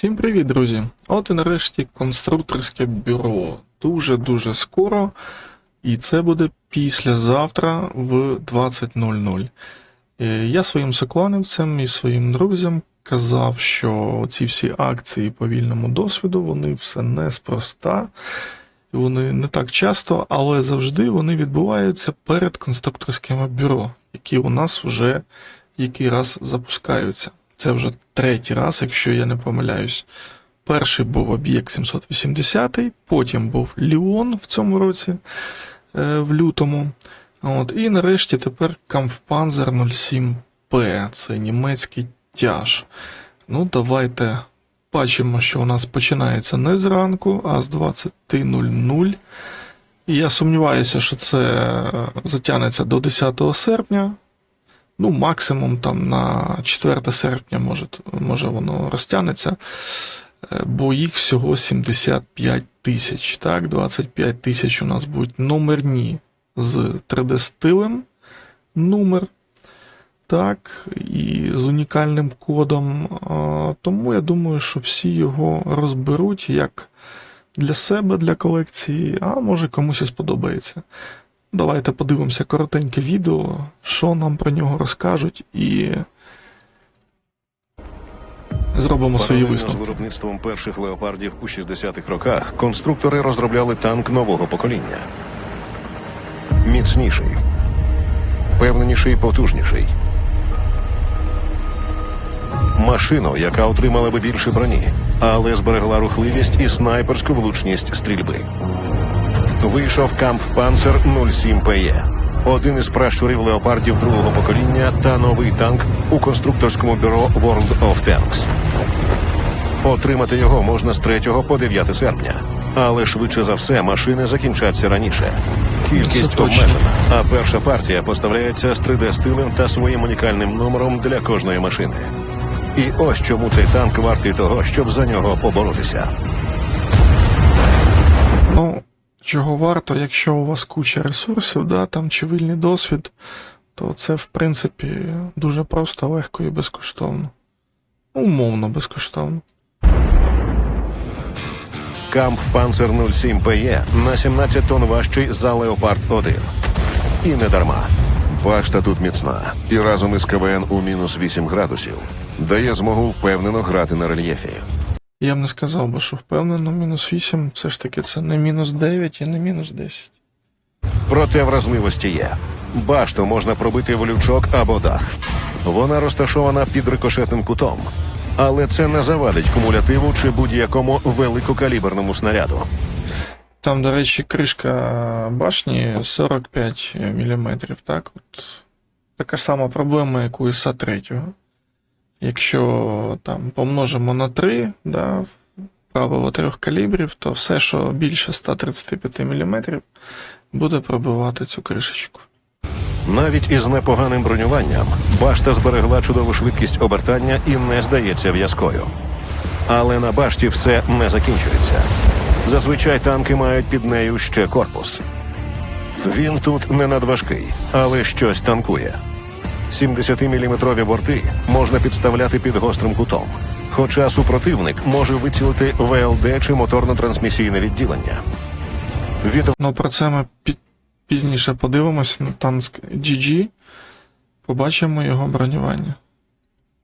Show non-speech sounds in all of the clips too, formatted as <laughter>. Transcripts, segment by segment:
Всім привіт, друзі! От і нарешті конструкторське бюро. Дуже-дуже скоро. І це буде післязавтра в 20.00. Е, Я своїм сокланівцям і своїм друзям казав, що ці всі акції по вільному досвіду, вони все неспроста. Вони не так часто, але завжди вони відбуваються перед конструкторськими бюро, які у нас вже який раз запускаються. Це вже третій раз, якщо я не помиляюсь. Перший був об'єкт 780, потім був Ліон в цьому році, е, в лютому. От, і нарешті тепер Kampfpanzer 07P, це німецький тяж. Ну, давайте бачимо, що у нас починається не зранку, а з 20.00. І я сумніваюся, що це затягнеться до 10 серпня. Ну, максимум там на 4 серпня може, може воно розтягнеться, е, бо їх всього 75 тисяч. Так, 25 тисяч у нас будуть номерні з 3D-стилем номер. Так, і з унікальним кодом. Тому я думаю, що всі його розберуть як для себе, для колекції, а може комусь і сподобається. Давайте подивимося коротеньке відео, що нам про нього розкажуть, і зробимо свої Паралельно з виробництвом перших леопардів у 60-х роках конструктори розробляли танк нового покоління. Міцніший, впевненіший, потужніший. Машину, яка отримала би більше броні, але зберегла рухливість і снайперську влучність стрільби. Вийшов Kampfpanzer 07PE. Один із пращурів леопардів другого покоління та новий танк у конструкторському бюро World of Tanks. Отримати його можна з 3 по 9 серпня. Але швидше за все машини закінчаться раніше. Кількість обмежена, а перша партія поставляється з 3D-стилем та своїм унікальним номером для кожної машини. І ось чому цей танк вартий того, щоб за нього поборотися. Ну, чого варто, якщо у вас куча ресурсів, да, там чи вільний досвід, то це, в принципі, дуже просто, легко і безкоштовно. Умовно безкоштовно. Kampfpanzer 07PE на 17 тонн важчий за Leopard 1. І не дарма. Башта тут міцна, і разом із КВН у мінус 8 градусів дає змогу впевнено грати на рельєфі. Я б не сказав би, що впевнено, мінус 8, все ж таки це не мінус 9 і не мінус 10. Проте вразливості є. Башту можна пробити в лючок або дах. Вона розташована під рикошетним кутом. Але це не завадить кумулятиву чи будь-якому великокаліберному снаряду. Там, до речі, кришка башні 45 мм, так? От така ж сама проблема, як у іса 3. Якщо там помножимо на 3, да, правило трьох калібрів, то все, що більше 135 мм, буде пробивати цю кришечку. Навіть із непоганим бронюванням башта зберегла чудову швидкість обертання і не здається в'язкою. Але на башті все не закінчується. Зазвичай танки мають під нею ще корпус. Він тут не надважкий, але щось танкує. 70-мм борти можна підставляти під гострим кутом. Хоча супротивник може вицілити ВЛД чи моторно-трансмісійне відділення. Від Ну, про це ми пі- пізніше подивимося на танк GG, побачимо його бронювання.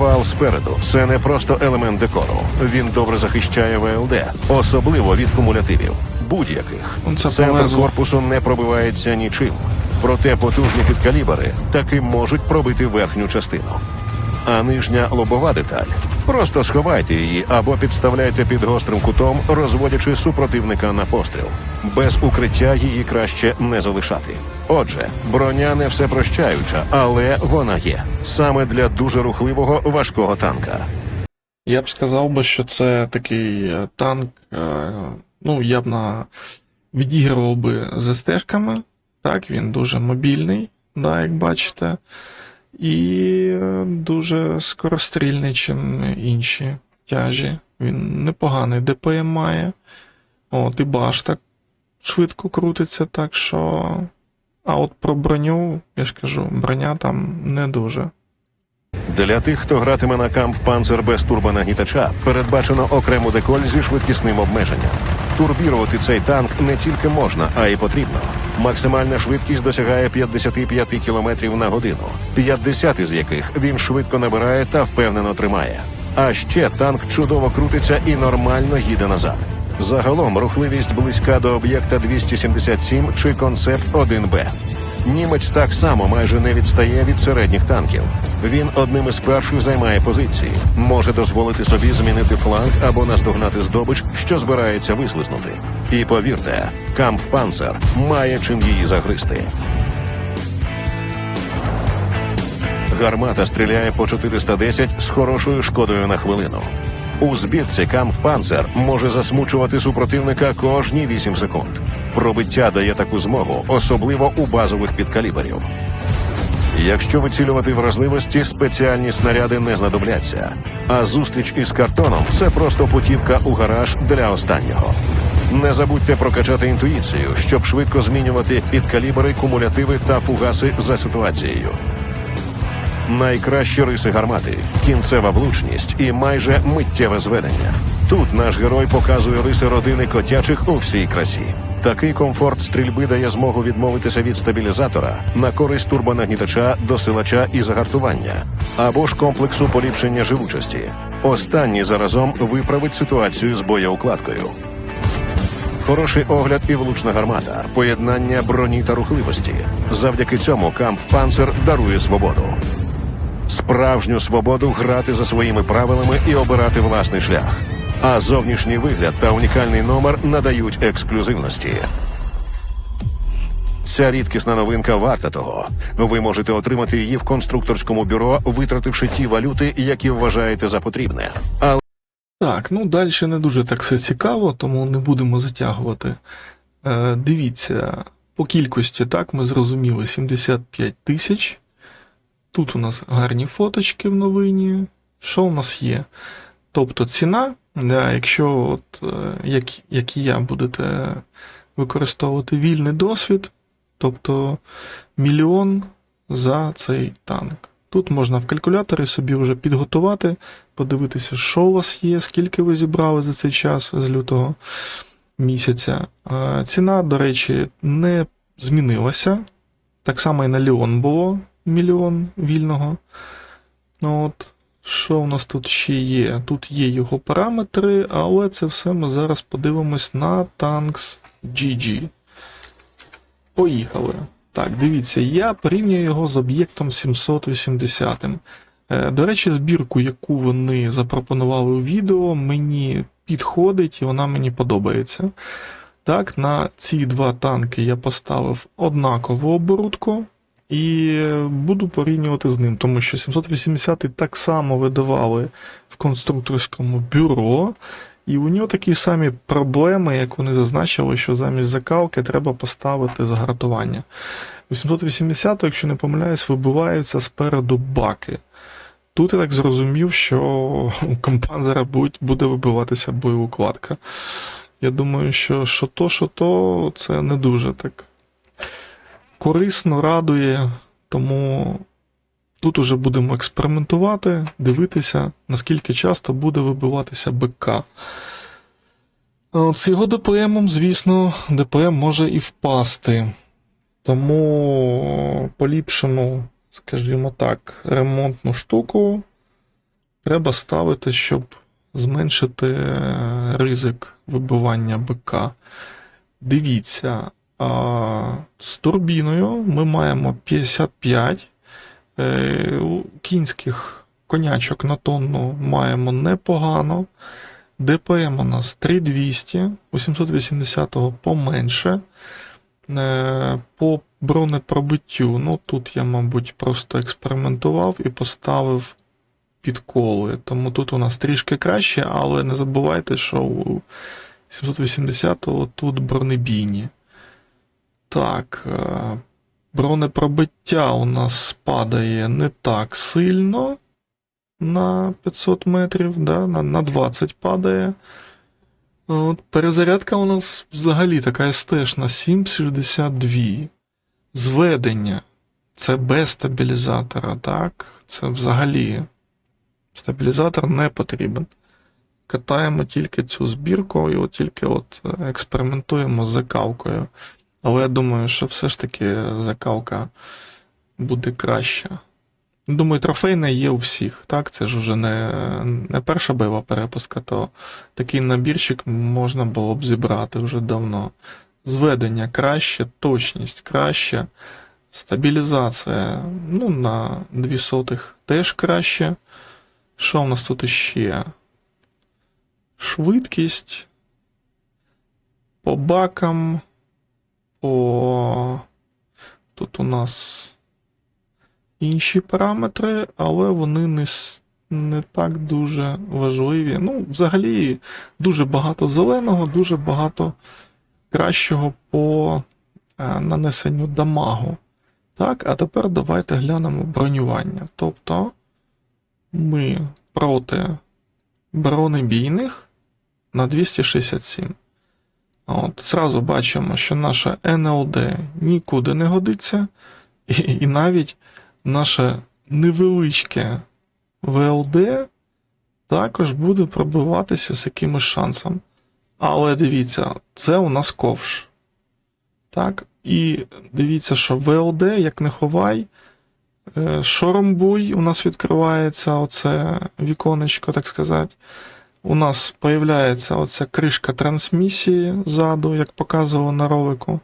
Вал спереду це не просто елемент декору. Він добре захищає ВЛД, особливо від кумулятивів. Будь-яких Ну, центр корпусу не пробивається нічим. Проте потужні підкалібри таки можуть пробити верхню частину. А нижня лобова деталь. Просто сховайте її або підставляйте під гострим кутом, розводячи супротивника на постріл. Без укриття її краще не залишати. Отже, броня не все прощаюча, але вона є саме для дуже рухливого важкого танка. Я б сказав би, що це такий е, танк, е, ну, я б на... відігрував би з стежками. Так, він дуже мобільний, да, як бачите, і е, дуже скорострільний, чим інші тяжі. Він непоганий ДПМ має. От, і башта швидко крутиться, так що. А от про броню, я ж кажу, броня там не дуже. Для тих, хто гратиме на камп панцер без турбонагнітача, передбачено окрему деколь зі швидкісним обмеженням. Турбірувати цей танк не тільки можна, а й потрібно. Максимальна швидкість досягає 55 км на годину, 50 із яких він швидко набирає та впевнено тримає. А ще танк чудово крутиться і нормально їде назад. Загалом рухливість близька до об'єкта 277 чи концепт 1Б. Німець так само майже не відстає від середніх танків. Він одним із перших займає позиції, може дозволити собі змінити фланг або наздогнати здобич, що збирається вислизнути. І повірте, Кампфпанцер має чим її загризти. Гармата стріляє по 410 з хорошою шкодою на хвилину. У збірці Кампфпанцер може засмучувати супротивника кожні 8 секунд. Пробиття дає таку змогу, особливо у базових підкаліберів. Якщо вицілювати вразливості, спеціальні снаряди не знадобляться. А зустріч із картоном це просто путівка у гараж для останнього. Не забудьте прокачати інтуїцію, щоб швидко змінювати підкалібри, кумулятиви та фугаси за ситуацією. Найкращі риси гармати, кінцева влучність і майже миттєве зведення. Тут наш герой показує риси родини котячих у всій красі. Такий комфорт стрільби дає змогу відмовитися від стабілізатора на користь турбонагнітача, досилача і загартування, або ж комплексу поліпшення живучості. Останній заразом виправить ситуацію з боєукладкою. Хороший огляд і влучна гармата, поєднання броні та рухливості. Завдяки цьому Кампфпанцер дарує свободу. Справжню свободу грати за своїми правилами і обирати власний шлях. А зовнішній вигляд та унікальний номер надають ексклюзивності. Ця рідкісна новинка варта того. Ви можете отримати її в конструкторському бюро, витративши ті валюти, які вважаєте за потрібне. Але Так, ну далі не дуже так все цікаво, тому не будемо затягувати. Е, дивіться, по кількості, так, ми зрозуміли 75 тисяч. Тут у нас гарні фоточки в новині. Що у нас є? Тобто ціна, да, якщо, от, е, як, як і я, будете використовувати вільний досвід, тобто мільйон за цей танк. Тут можна в калькуляторі собі вже підготувати, подивитися, що у вас є, скільки ви зібрали за цей час з лютого місяця. Ціна, до речі, не змінилася. Так само і на Ліон було мільйон вільного. Ну, От, що у нас тут ще є? Тут є його параметри, але це все ми зараз подивимось на Tanks GG. Поїхали. Так, дивіться, я порівнюю його з об'єктом 780. Е, До речі, збірку, яку вони запропонували у відео, мені підходить і вона мені подобається. Так, на ці два танки я поставив однакову оборудку і буду порівнювати з ним, тому що 780 так само видавали в конструкторському бюро, і у нього такі самі проблеми, як вони зазначили, що замість закалки треба поставити загартування. У 780, якщо не помиляюсь, вибиваються спереду баки. Тут я так зрозумів, що <laughs> у компанзера буде вибиватися боєукладка. Я думаю, що що то, що то, це не дуже так корисно, радує, тому тут уже будемо експериментувати, дивитися, наскільки часто буде вибиватися БК. З його ДПМом, звісно, ДПМ може і впасти. Тому поліпшену, скажімо так, ремонтну штуку треба ставити, щоб зменшити е, ризик вибивання БК. Дивіться, з турбіною ми маємо 55. Е, Кінських конячок на тонну маємо непогано. ДПМ у нас 3200, у 780-го поменше. Е, По бронепробиттю, ну тут я, мабуть, просто експериментував і поставив підколи. Тому тут у нас трішки краще, але не забувайте, що у 780-го тут бронебійні. Так, е, бронепробиття у нас падає не так сильно на 500 метрів, да, на, на 20 падає. От, перезарядка у нас взагалі така СТшна 7,62. Зведення. Це без стабілізатора, так? Це взагалі стабілізатор не потрібен. Катаємо тільки цю збірку і от тільки от е, експериментуємо з закалкою. Але я думаю, що все ж таки закалка буде краща. Думаю, трофейне є у всіх, так? Це ж уже не, не перша бойова перепустка, то такий набірчик можна було б зібрати вже давно. Зведення краще, точність краще, стабілізація ну, на 2 сотих теж краще. Що в нас тут іще? Швидкість. По бакам. По. Тут у нас інші параметри, але вони не, не так дуже важливі. Ну, взагалі, дуже багато зеленого, дуже багато кращого по е, нанесенню дамагу. Так, а тепер давайте глянемо бронювання. Тобто ми проти бронебійних на 267. От, зразу бачимо, що наша НЛД нікуди не годиться, і, і навіть наше невеличке ВЛД також буде пробиватися з якимось шансом. Але дивіться, це у нас ковш. Так, і дивіться, що ВЛД, як не ховай, е, шоромбуй, у нас відкривається оце віконечко, так сказати. У нас появляється оця кришка трансмісії ззаду, як показувало на ролику.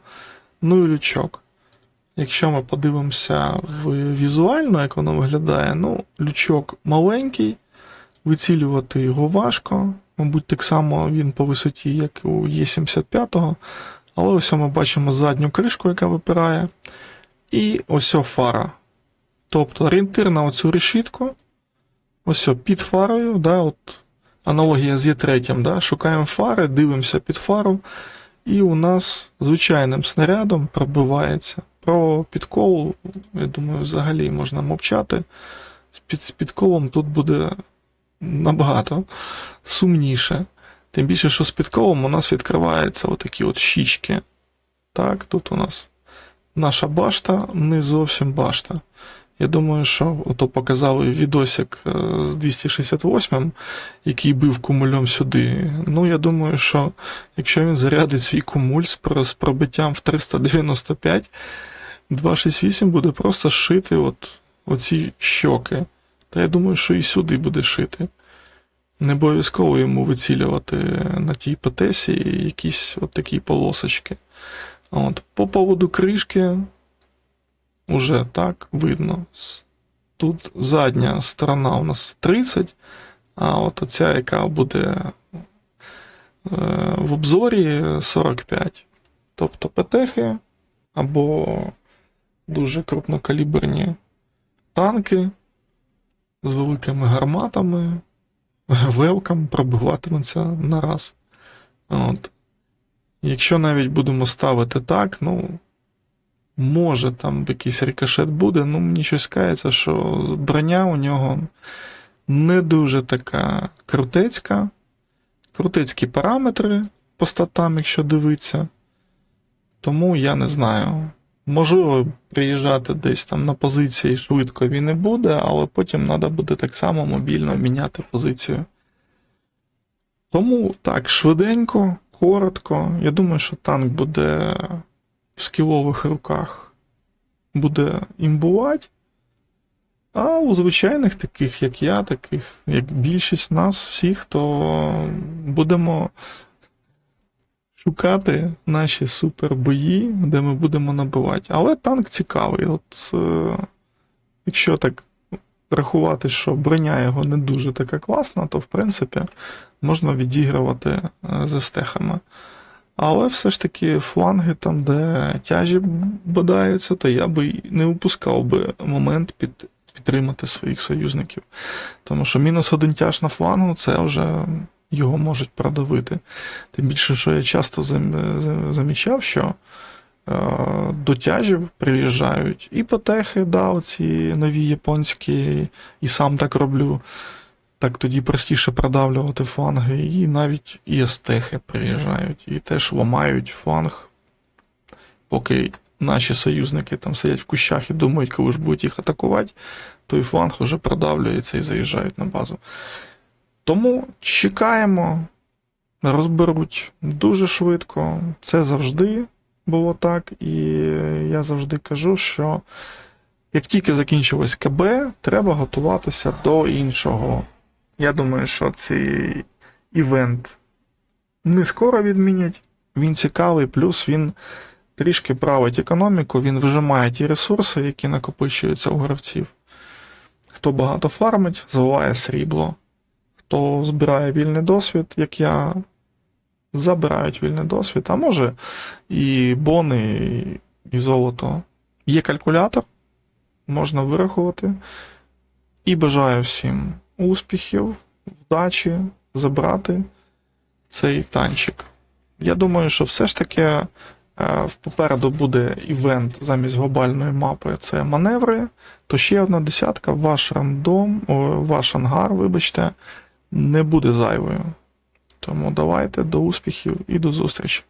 Ну і лючок. Якщо ми подивимося візуально, як воно виглядає, ну, лючок маленький, вицілювати його важко. Мабуть, так само він по висоті, як у Є75, але ось ми бачимо задню кришку, яка випирає. І ось фара. Тобто орієнтир на оцю решітку. Ось під фарою, да, от аналогія з Є3, да, шукаємо фари, дивимося під фару, і у нас звичайним снарядом пробивається. Про підкол, я думаю, взагалі можна мовчати. З під, підколом тут буде набагато сумніше. Тим більше, що з підколом у нас відкриваються отакі от щічки. Так, тут у нас наша башта, не зовсім башта. Я думаю, що ото показали відосик е, з 268, який бив кумульом сюди. Ну, я думаю, що якщо він зарядить свій кумуль з пробиттям в 395, 268 буде просто шити от оці щоки. Та я думаю, що і сюди буде шити. Не обов'язково йому вицілювати на тій ПТСі якісь от такі полосочки. От. По поводу кришки, уже так видно. Тут задня сторона у нас 30, а от оця, яка буде е, в обзорі 45. Тобто ПТХи або дуже крупнокаліберні танки з великими гарматами, велкам пробиватиметься на раз. От. Якщо навіть будемо ставити так, ну, може там якийсь рикошет буде, ну мені щось кається, що броня у нього не дуже така крутецька. Крутецькі параметри по статам, якщо дивитися. Тому я не знаю. Можливо, приїжджати десь там на позиції швидко він не буде, але потім треба буде так само мобільно міняти позицію. Тому так, швиденько, коротко. Я думаю, що танк буде в скілових руках буде імбувати. А у звичайних таких, як я, таких, як більшість нас всіх, то будемо шукати наші супербої, де ми будемо набивати. Але танк цікавий. От, е, якщо так рахувати, що броня його не дуже така класна, то в принципі можна відігрувати е, з стехами. Але все ж таки фланги, там, де тяжі бодаються, то я би не упускав би момент під, підтримати своїх союзників. Тому що мінус один тяж на флангу це вже його можуть продавити. Тим більше, що я часто зам- за- замічав, що е, до тяжів приїжджають і потехи, да, оці нові японські, і сам так роблю. Так тоді простіше продавлювати фланги, і навіть і естехи приїжджають, і теж ламають фланг, поки наші союзники там сидять в кущах і думають, коли ж будуть їх атакувати, той фланг вже продавлюється і заїжджають на базу. Тому чекаємо, розберуть дуже швидко. Це завжди було так. І я завжди кажу, що як тільки закінчилось КБ, треба готуватися до іншого. Я думаю, що цей івент не скоро відмінять. Він цікавий, плюс він трішки править економіку, він вижимає ті ресурси, які накопичуються у гравців. Хто багато фармить, заливає срібло. Хто збирає вільний досвід, як я, забирають вільний досвід, а може і бони, і золото. Є калькулятор, можна вирахувати. І бажаю всім успіхів, вдачі, забрати цей танчик. Я думаю, що все ж таки е, попереду буде івент замість глобальної мапи це маневри. То ще одна десятка, ваш рандом, ваш ангар, вибачте, не буде зайвою. Тому давайте до успіхів і до зустрічі.